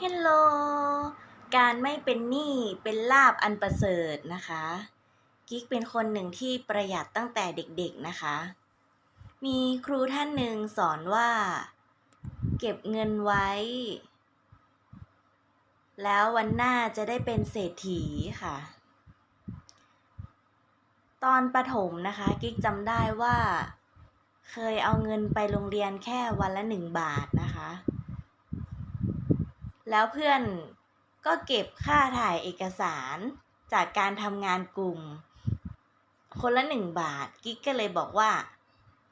เฮลโล การไม่เป็นหนี้เป็นลาบอันประเสริฐนะคะ กิ๊กเป็นคนหนึ่งที่ประหยัดตั้งแต่เด็กๆนะคะ มีครูท่านหนึ่งสอนว่า เก็บเงินไว้ แล้ววันหน้าจะได้เป็นเศรษฐีค่ะ ตอนประถมนะคะ กิ๊กจำได้ว่า เคยเอาเงินไปโรงเรียนแค่วันละหนึ่งบาทนะคะ แล้วเพื่อนก็เก็บค่าถ่ายเอกสารจากการทำงานกลุ่ม คนละหนึ่งบาท กิ๊กก็เลยบอกว่า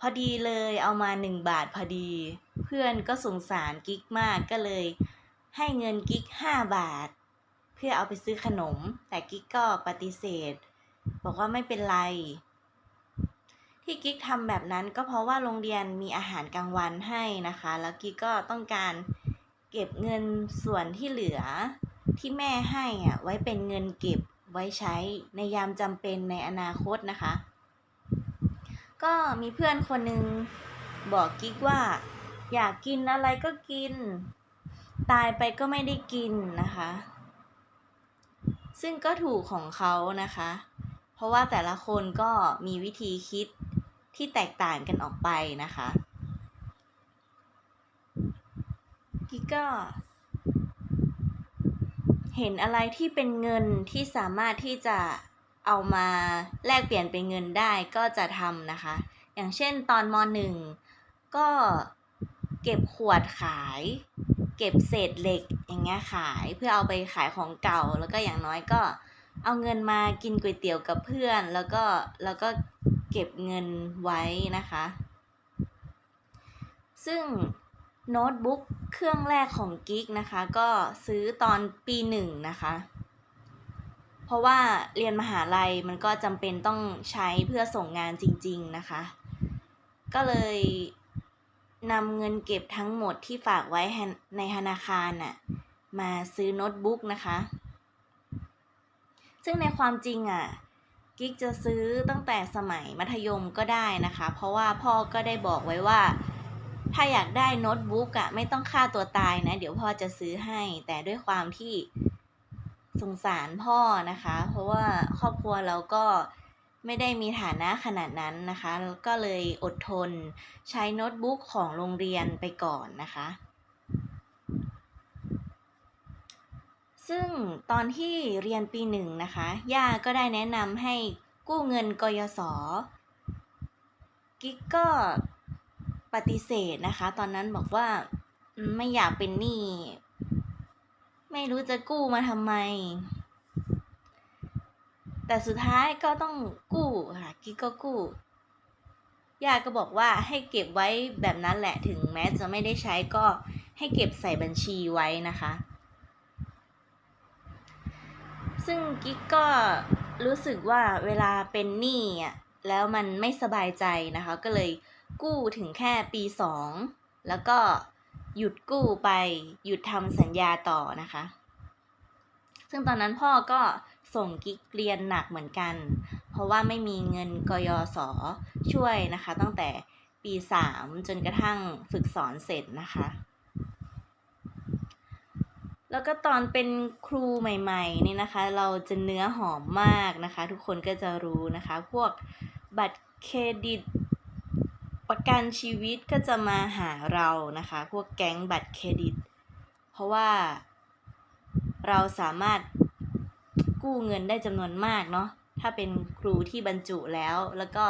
พอดีเลยเอามาหนึ่งบาทพอดี เพื่อนก็สงสารกิ๊กมากก็เลย ให้เงินกิ๊กห้าบาท เพื่อเอาไปซื้อขนม แต่กิ๊กก็ปฏิเสธ บอกว่าไม่เป็นไร ที่กิ๊กทำแบบนั้นก็เพราะว่าโรงเรียนมีอาหารกลางวันให้นะคะ แล้วกิ๊กก็ต้องการ เก็บเงินส่วนที่เหลือที่แม่ให้อะไว้เป็นเงินเก็บไว้ใช้ในยามจำเป็นในอนาคตนะคะ ก็มีเพื่อนคนหนึ่งบอกกิ๊กว่า อยากกินอะไรก็กิน ตายไปก็ไม่ได้กินนะคะ ซึ่งก็ถูกของเขานะคะ เพราะว่าแต่ละคนก็มีวิธีคิดที่แตกต่างกันออกไปนะคะ กิกก็เห็นอะไรที่เป็นเงินที่สามารถที่จะเอามาแลกเปลี่ยนเป็นเงินได้ก็จะทำนะคะ อย่างเช่นตอนมหนึ่งก็เก็บขวดขาย เก็บเศษเหล็กอย่างเงี้ยขายเพื่อเอาไปขายของเก่า แล้วก็อย่างน้อยก็เอาเงินมากินก๋วยเตี๋ยวกับเพื่อน แล้วก็แล้วก็เก็บเงินไว้นะคะ ซึ่งโน้ตบุ๊ก เครื่องแรกของกิ๊กนะคะ ก็ซื้อตอนปีหนึ่งนะคะ เพราะว่าเรียนมหาลัยมันก็จำเป็นต้องใช้เพื่อส่งงานจริง ๆนะคะ ก็เลยนำเงินเก็บทั้งหมดที่ฝากไว้ในธนาคารน่ะมาซื้อโน้ตบุ๊กนะคะ ซึ่งในความจริงอะกิ๊กจะซื้อตั้งแต่สมัยมัธยมก็ได้นะคะ เพราะว่าพ่อก็ได้บอกไว้ว่า ถ้าอยากได้โน้ตบุ๊กอะไม่ต้องฆ่าตัวตายนะ เดี๋ยวพ่อจะซื้อให้ แต่ด้วยความที่สงสารพ่อนะคะ เพราะว่าครอบครัวเราก็ไม่ได้มีฐานะขนาดนั้นนะคะ ก็เลยอดทนใช้โน้ตบุ๊กของโรงเรียนไปก่อนนะคะ ซึ่งตอนที่เรียนปีหนึ่งนะคะ ย่าก็ได้แนะนำให้กู้เงินกยศกิ๊กก็ ปฏิเสธนะคะ ตอนนั้นบอกว่าไม่อยากเป็นหนี้ไม่รู้จะกู้มาทำไม แต่สุดท้ายก็ต้องกู้ค่ะกิ๊กก็กู้ย่าก็บอกว่าให้เก็บไว้แบบนั้นแหละถึงแม้จะไม่ได้ใช้ก็ให้เก็บใส่บัญชีไว้นะคะ ซึ่งกิ๊กก็รู้สึกว่าเวลาเป็นหนี้อะแล้วมันไม่สบายใจนะคะ ก็เลย กู้ถึงแค่ปีสองแล้วก็หยุดกู้ไปหยุดทำสัญญาต่อนะคะ ซึ่งตอนนั้นพ่อก็ส่งกิ๊กเรียนหนักเหมือนกัน เพราะว่าไม่มีเงินกยศช่วยนะคะ ตั้งแต่ปีสามจนกระทั่งฝึกสอนเสร็จนะคะ แล้วก็ตอนเป็นครูใหม่ๆนี่นะคะ เราจะเนื้อหอมมากนะคะ ทุกคนก็จะรู้นะคะ พวกบัตรเครดิต ประกันชีวิตก็จะมาหาเรานะคะ พวกแก๊งบัตรเครดิต เพราะว่าเราสามารถกู้เงินได้จำนวนมากเนาะถ้าเป็นครูที่บรรจุแล้วแล้วก็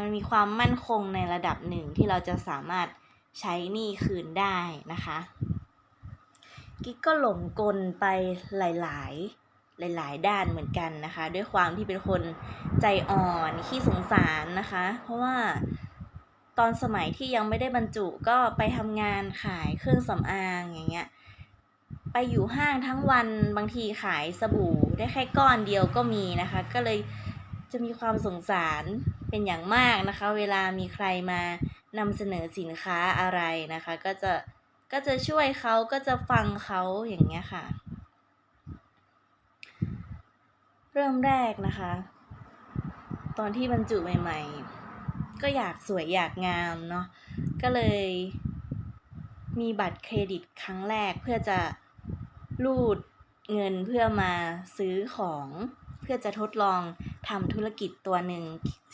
มันมีความมั่นคงในระดับหนึ่งที่เราจะสามารถใช้หนี้คืนได้นะคะ กิ๊กก็หลงกลไปหลาย ๆ หลาย ๆ ด้านเหมือนกันนะคะ ด้วยความที่เป็นคนใจอ่อนขี้สงสารนะคะ เพราะว่าตอนสมัยที่ยังไม่ได้บรรจุก็ไปทำงานขายเครื่องสำอางอย่างเงี้ยไปอยู่ห้างทั้งวันบางทีขายสบู่ได้แค่ก้อนเดียวก็มีนะคะ ก็เลยจะมีความสงสารเป็นอย่างมากนะคะ เวลามีใครมานำเสนอสินค้าอะไรนะคะ ก็จะก็จะช่วยเขาก็จะฟังเขาอย่างเงี้ยค่ะ เริ่มแรกนะคะ ตอนที่บรรจุใหม่ ๆ ก็อยากสวยอยากงามเนาะก็เลยมีบัตรเครดิตครั้งแรกเพื่อจะรูดเงินเพื่อมาซื้อของเพื่อจะทดลองทำธุรกิจตัวหนึ่ง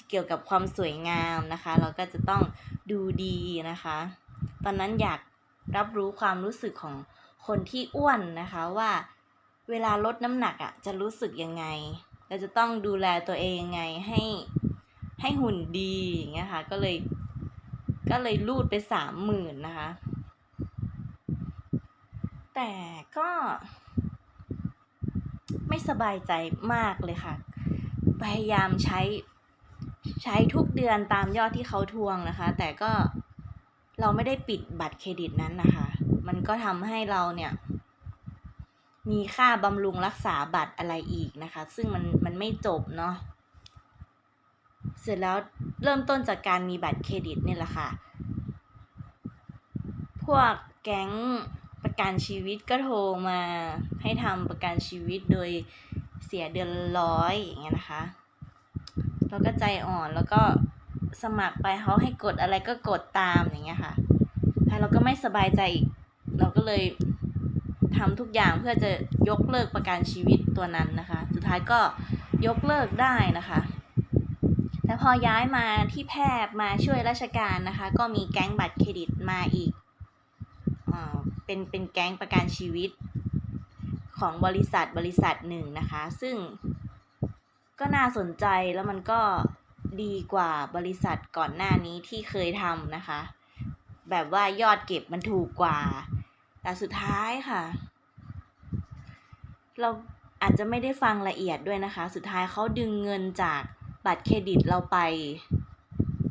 เกี่ยวกับความสวยงามนะคะ เราก็จะต้องดูดีนะคะ ตอนนั้นอยากรับรู้ความรู้สึกของคนที่อ้วนนะคะว่า เวลาลดน้ำหนักอะจะรู้สึกยังไง เราจะต้องดูแลตัวเองยังไงให้ให้หุ่นดีอย่างเงี้ยค่ะ ก็เลย ก็เลยรูดไปสามหมื่นนะคะ แต่ก็ไม่สบายใจมากเลยค่ะ พยายามใช้ใช้ทุกเดือนตามยอดที่เขาทวงนะคะ แต่ก็เราไม่ได้ปิดบัตรเครดิตนั้นนะคะ มันก็ทำให้เราเนี่ย มีค่าบำรุงรักษาบัตรอะไรอีกนะคะ ซึ่งมันมันไม่จบเนาะเสร็จแล้วเริ่มต้นจากการมีบัตรเครดิตนี่แหละค่ะ พวกแก๊งประกันชีวิตก็โทรมาให้ทำประกันชีวิตโดยเสียเดือนร้อยอย่างเงี้ยนะคะเราก็ใจอ่อนแล้วก็สมัครไปเขาให้กดอะไรก็กดตามอย่างเงี้ยค่ะแต่เราก็ไม่สบายใจอีก เราก็เลย ทำทุกอย่างเพื่อจะยกเลิกประกันชีวิตตัวนั้นนะคะ สุดท้ายก็ยกเลิกได้นะคะ แต่พอย้ายมาที่แพทย์มาช่วยราชการนะคะ ก็มีแก๊งบัตรเครดิตมาอีกอเป็นเป็นแก๊งประกันชีวิตของบริษัทบริษัทหนึ่งนะคะ ซึ่งก็น่าสนใจแล้วมันก็ดีกว่าบริษัทก่อนหน้านี้ที่เคยทำนะคะ แบบว่ายอดเก็บมันถูกกว่า แต่สุดท้ายค่ะ เราอาจจะไม่ได้ฟังละเอียดด้วยนะคะ สุดท้ายเขาดึงเงินจากบัตรเครดิตเราไป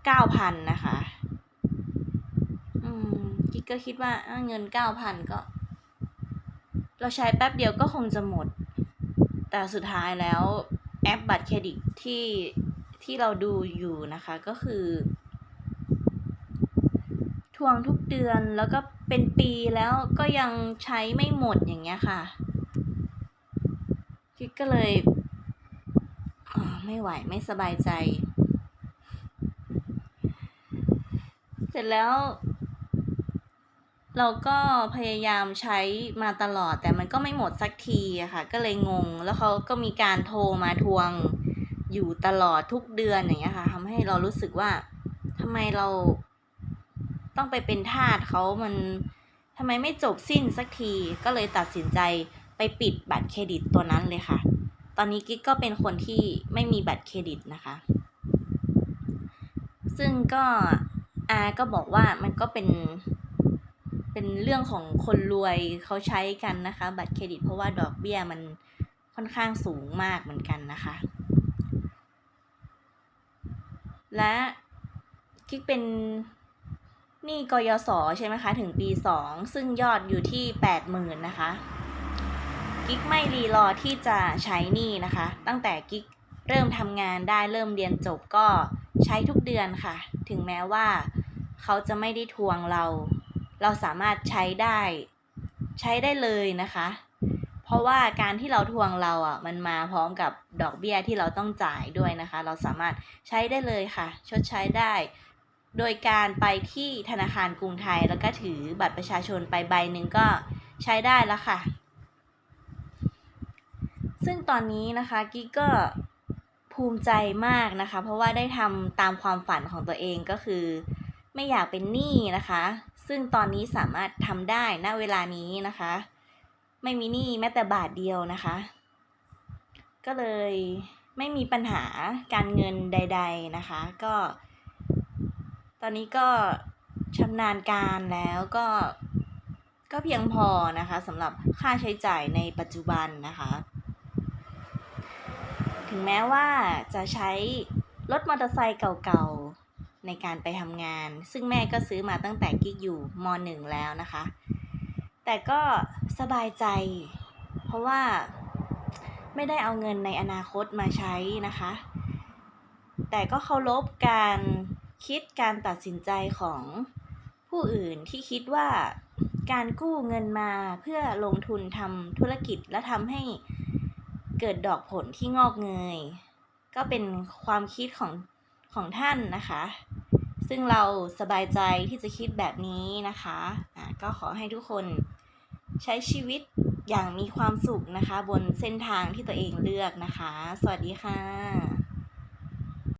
เก้าพันนะคะ อืมกิ๊กก็คิดว่าเงินเก้าพันก็ เราใช้แป๊บเดียวก็คงจะหมด แต่สุดท้ายแล้วแอปบัตรเครดิตที่ที่เราดูอยู่นะคะก็คือ ทวงทุกเดือนแล้วก็ เป็นปีแล้วก็ยังใช้ไม่หมดอย่างเงี้ยค่ะ กิ๊กก็เลยอ่าไม่ไหวไม่สบายใจ เสร็จแล้ว เราก็พยายามใช้มาตลอดแต่มันก็ไม่หมดสักทีอะค่ะ ก็เลยงง แล้วเขาก็มีการโทรมาทวงอยู่ตลอดทุกเดือนอย่างเงี้ยค่ะทำให้เรารู้สึกว่าทำไมเรา ต้องไปเป็นทาสเขามันทำไมไม่จบสิ้นสักทีก็เลยตัดสินใจไปปิดบัตรเครดิตตัวนั้นเลยค่ะ ตอนนี้กิ๊กก็เป็นคนที่ไม่มีบัตรเครดิตนะคะ ซึ่งก็อาก็บอกว่ามันก็เป็นเป็นเรื่องของคนรวยเขาใช้กันนะคะ บัตรเครดิต เพราะว่าดอกเบี้ยมันค่อนข้างสูงมากเหมือนกันนะคะ และกิ๊กเป็น หนี้กยศใช่ไหมคะ ถึงปีสองซึ่งยอดอยู่ที่แปดหมื่นนะคะกิ๊กไม่รีรอที่จะใช้หนี้นะคะ ตั้งแต่กิ๊กเริ่มทำงานได้เริ่มเรียนจบก็ใช้ทุกเดือนค่ะ ถึงแม้ว่าเขาจะไม่ได้ทวงเรา เราสามารถใช้ได้ใช้ได้เลยนะคะ เพราะว่าการที่เราทวงเราอะมันมาพร้อมกับดอกเบี้ยที่เราต้องจ่ายด้วยนะคะ เราสามารถใช้ได้เลยค่ะ ชดใช้ได้ โดยการไปที่ธนาคารกรุงไทยแล้วก็ถือบัตรประชาชนไปใบหนึ่งก็ใช้ได้แล้วค่ะ ซึ่งตอนนี้นะคะกิ๊กก็ภูมิใจมากนะคะ เพราะว่าได้ทำตามความฝันของตัวเองก็คือ ไม่อยากเป็นหนี้นะคะ ซึ่งตอนนี้สามารถทำได้ณเวลานี้นะคะ ไม่มีหนี้แม้แต่บาทเดียวนะคะ ก็เลยไม่มีปัญหาการเงินใด ๆนะคะ ก็ อนนี้ก็ชำนาญการแล้วก็ก็เพียงพอนะคะสำหรับค่าใช้จ่ายในปัจจุบันนะคะ ถึงแม้ว่าจะใช้รถมอเตอร์ไซค์เก่าๆในการไปทำงาน ซึ่งแม่ก็ซื้อมาตั้งแต่กิ๊กอยู่มหนึ่งแล้วนะคะ แต่ก็สบายใจ เพราะว่าไม่ได้เอาเงินในอนาคตมาใช้นะคะ แต่ก็เคารพการ คิดการตัดสินใจของผู้อื่นที่คิดว่าการกู้เงินมาเพื่อลงทุนทำธุรกิจและทำให้เกิดดอกผลที่งอกเงย ก็เป็นความคิดของของท่านนะคะ ซึ่งเราสบายใจที่จะคิดแบบนี้นะคะอะก็ขอให้ทุกคนใช้ชีวิตอย่างมีความสุขนะคะ บนเส้นทางที่ตัวเองเลือกนะคะ สวัสดีค่ะ